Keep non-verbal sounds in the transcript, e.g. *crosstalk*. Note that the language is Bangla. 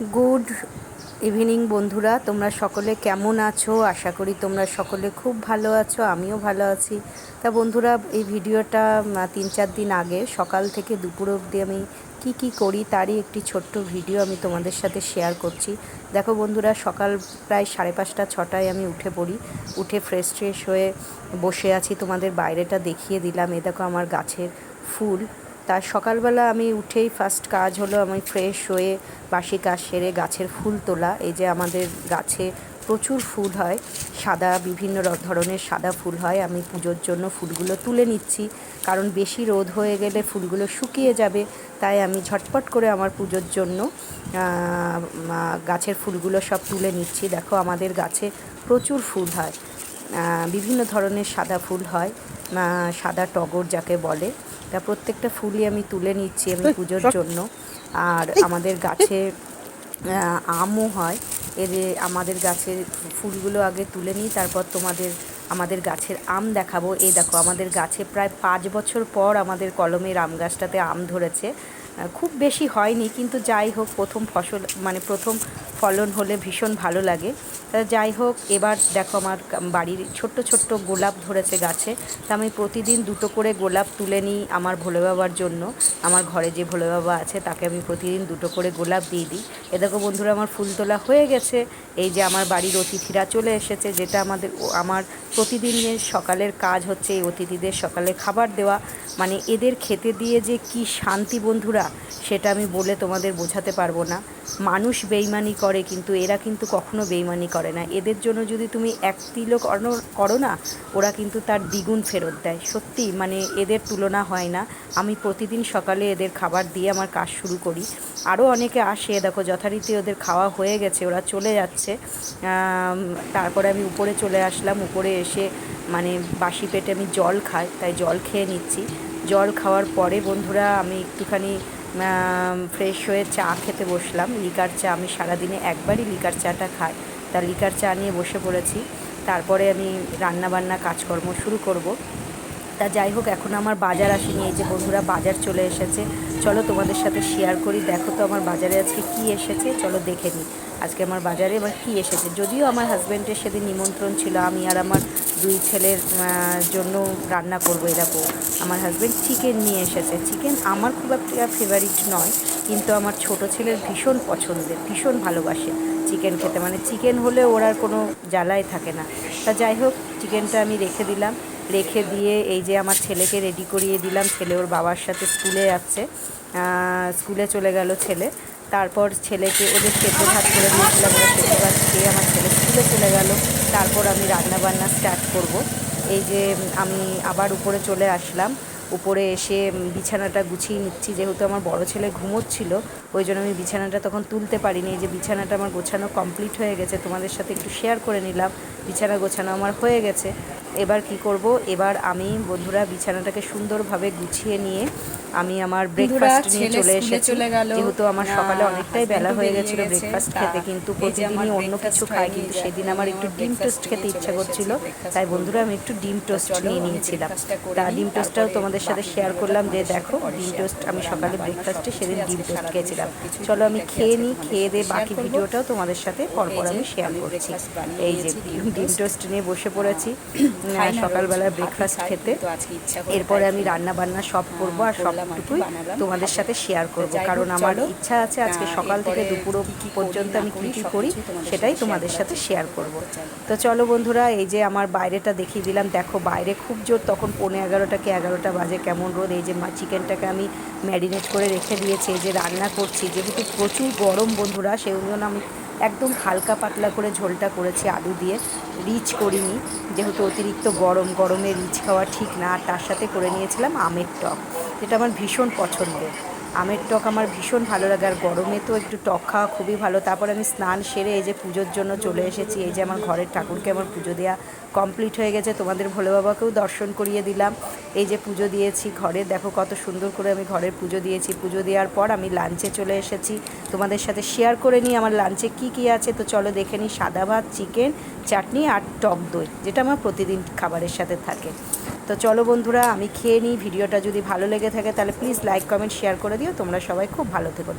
গুড ইভিনিং বন্ধুরা, তোমরা সকলে কেমন আছো? আশা করি তোমরা সকলে খুব ভালো আছো, আমিও ভালো আছি। তা বন্ধুরা, এই ভিডিওটা তিন চার দিন আগে, সকাল থেকে দুপুর অবধি আমি কি কি করি তারই একটি ছোট্ট ভিডিও আমি তোমাদের সাথে শেয়ার করছি। দেখো বন্ধুরা, সকাল প্রায় সাড়ে পাঁচটা, ছটায় আমি উঠে পড়ি। উঠে ফ্রেশ ট্রেশ হয়ে বসে আছি, তোমাদের বাইরেটা দেখিয়ে দিলাম। এ দেখো আমার গাছের ফুল। তার সকালবেলা আমি উঠেই ফার্স্ট কাজ হলো আমি ফ্রেশ হয়ে বাসি কাজ সেরে গাছের ফুল তোলা। এই যে আমাদের গাছে প্রচুর ফুল হয়, সাদা বিভিন্ন ধরনের সাদা ফুল হয়। আমি পুজোর জন্য ফুলগুলো তুলে নিচ্ছি, কারণ বেশি রোদ হয়ে গেলে ফুলগুলো শুকিয়ে যাবে। তাই আমি ঝটপট করে আমার পুজোর জন্য গাছের ফুলগুলো সব তুলে নিচ্ছি। দেখো আমাদের গাছে প্রচুর ফুল হয় বিভিন্ন ধরনের সাদা ফুল হয়। সাদা টগর যাকে বলে তা প্রত্যেকটা ফুলই আমি তুলে নিচ্ছি আমি পুজোর *laughs* জন্য। আর আমাদের গাছে আমও হয়। এদের আমাদের গাছের ফুলগুলো আগে তুলে নিই তারপর তোমাদের আমাদের গাছের আম দেখাবো। এই দেখো আমাদের গাছে প্রায় পাঁচ বছর পর আমাদের কলমের আম গাছটাতে আম ধরেছে। খুব বেশি হয়নি কিন্তু যাই হোক প্রথম ফসল মানে প্রথম ফলন হলে ভীষণ ভালো লাগে। যাই হোক, এবার দেখো আমার বাড়ির ছোট্ট ছোট্ট গোলাপ ধরেছে গাছে। তা আমি প্রতিদিন দুটো করে গোলাপ তুলে নিই আমার ভোলে বাবার জন্য। আমার ঘরে যে ভোলে বাবা আছে, তাকে আমি প্রতিদিন দুটো করে গোলাপ দিয়ে দিই। এ দেখো বন্ধুরা, আমার ফুল তোলা হয়ে গেছে। এই যে আমার বাড়ির অতিথিরা চলে এসেছে, যেটা আমাদের আমার প্রতিদিনের সকালের কাজ হচ্ছে এই অতিথিদের সকালে খাবার দেওয়া। মানে এদের খেতে দিয়ে যে কি শান্তি বন্ধুরা, সেটা আমি বলে তোমাদের বোঝাতে পারব না। মানুষ বেইমানি করে, কিন্তু এরা কিন্তু কখনো বেইমানি করে না। এদের জন্য যদি তুমি এক করো- করো না, ওরা কিন্তু তার দ্বিগুণ ফেরত দেয়। সত্যি মানে এদের তুলনা হয় না। আমি প্রতিদিন সকালে এদের খাবার দিয়ে আমার কাজ শুরু করি। আরও অনেকে আসে, দেখো, যথারীতি ওদের খাওয়া হয়ে গেছে, ওরা চলে যাচ্ছে। তারপরে আমি উপরে চলে আসলাম, উপরে এসে মানে বাসি পেটে আমি জল খাই, তাই জল খেয়ে নিচ্ছি। জল খাওয়ার পরে বন্ধুরা, আমি একটুখানি ফ্রেশ হয়ে চা খেতে বসলাম। লিকার চা, আমি সারাদিনে একবারই লিকার চাটা খাই। তা লিকার চা নিয়ে বসে পড়েছি। তারপরে আমি রান্না বান্না কাজকর্ম শুরু করব। তা যাই হোক, এখন আমার বাজার আসেনি। এই যে বন্ধুরা, বাজার চলে এসেছে। চলো তোমাদের সাথে শেয়ার করি। দেখো তো আমার বাজারে আজকে কি এসেছে। চলো দেখে নিই আজকে আমার বাজারে এবার কি এসেছে। যদিও আমার হাজব্যান্ডের সেদিন নিমন্ত্রণ ছিল, আমি আর আমার দুই ছেলের জন্য রান্না করব এরকম। আমার হাজব্যান্ড চিকেন নিয়ে এসেছে। চিকেন আমার খুব একটা ফেভারিট নয়, কিন্তু আমার ছোট ছেলের ভীষণ পছন্দের, ভীষণ ভালোবাসে চিকেন খেতে। মানে চিকেন হলে ওর আর কোনো জ্বালাই থাকে না। তা যাই হোক চিকেনটা আমি রেখে দিলাম। রেখে দিয়ে এই যে আমার ছেলেকে রেডি করিয়ে দিলাম, ছেলে ওর বাবার সাথে স্কুলে যাচ্ছে স্কুলে চলে গেল ছেলে। তারপর ছেলেকে ওদের সেদ্ধ ভাত করে দিয়েছিলাম, ওরা সেদ্ধ ভাত খেয়ে আমার ছেলে স্কুলে চলে গেল। তারপর আমি রান্না বান্না স্টার্ট করব। এই যে আমি আবার উপরে চলে আসলাম। উপরে এসে বিছানাটা গুছিয়ে নিচ্ছি। যেহেতু আমার বড় ছেলে ঘুমোচ্ছিল ওই জন্য আমি বিছানাটা তখন তুলতে পারিনি। যে বিছানাটা আমার গোছানো কমপ্লিট হয়ে গেছে তোমাদের সাথে একটু শেয়ার করে নিলাম। বিছানা গোছানো আমার হয়ে গেছে। এবার কি করব? এবার আমি বন্ধুরা বিছানাটাকে সুন্দরভাবে গুছিয়ে নিয়ে আমি আমার ব্রেকফাস্ট নিয়ে চলে এসেছি। যেহেতু আমার সকালে অনেকটাই বেলা হয়ে গেছিল ব্রেকফাস্ট খেতে কিন্তু প্রতিদিনই অন্য কিছু খাই কিন্তু সেদিন আমার একটু ডিম টোস্ট খেতে ইচ্ছা করছিল। তাই বন্ধুরা আমি একটু ডিম টোস্ট নিয়ে নিয়েছিলাম। তা ডিম টোস্টটাও তারপরে তোমাদের সাথে শেয়ার করলাম যে দেখো, ডিম টোস্ট আমি সকালে ব্রেকফাস্টে সেদিন ডিম টোস্ট খেয়েছিলাম। চলো আমি খেয়ে নিই, খেয়ে দিয়ে বাকি ভিডিওটাও তোমাদের সাথে পরপর আমি শেয়ার করছি। এই যে ডিম টোস্ট নিয়ে বসে পড়েছি সকালবেলা ব্রেকফাস্ট খেতে। এরপরে আমি। রান্না বান্না সব করব আর সবটুকুই তোমাদের সাথে শেয়ার করব। কারণ আমার ইচ্ছা আছে আজকে সকাল থেকে দুপুর পর্যন্ত আমি কী কী করি সেটাই তোমাদের সাথে শেয়ার করব। তো চলো বন্ধুরা, এই যে আমার বাইরেটা দেখিয়ে দিলাম। দেখো বাইরে খুব জোর, তখন পৌনে এগারোটা কি এগারোটা বাজে কেমন রোদ, এই যে চিকেনটাকে আমি ম্যারিনেট করে রেখে দিয়েছি যে রান্না করছি, যেহেতু প্রচুর গরম বন্ধুরা সেই জন্য আমি একদম হালকা পাতলা করে ঝোলটা করেছি আলু দিয়ে। রিচ করিনি, যেহেতু অতিরিক্ত গরম, গরমে রিচ খাওয়া ঠিক না, আর তার সাথে করে নিয়েছিলাম আমের টক, যেটা আমার ভীষণ পছন্দের। আমের টক আমার ভীষণ ভালো লাগে, আর গরমে তো একটু টক খাওয়া খুবই ভালো। তারপর আমি স্নান সেরে এই যে পুজোর জন্য চলে এসেছি, এই যে আমার ঘরের ঠাকুরকে আমার পুজো দেওয়া কমপ্লিট হয়ে গেছে। তোমাদের ভোলে বাবাকেও দর্শন করিয়ে দিলাম। এই যে পুজো দিয়েছি ঘরে, দেখো কত সুন্দর করে আমি ঘরের পুজো দিয়েছি। পুজো দেওয়ার পর আমি লাঞ্চে চলে এসেছি। তোমাদের সাথে শেয়ার করে নিই আমার লাঞ্চে কি কি আছে। তো চলো দেখে নিই সাদা ভাত চিকেন চাটনি আর টক দই, যেটা আমার প্রতিদিন খাবারের সাথে থাকে। তো চলো বন্ধুরা, আমি খেয়ে নিই, ভিডিওটা যদি ভালো লেগে থাকে তাহলে প্লিজ লাইক কমেন্ট শেয়ার করে দিও। তোমরা সবাই খুব ভালো থেকো।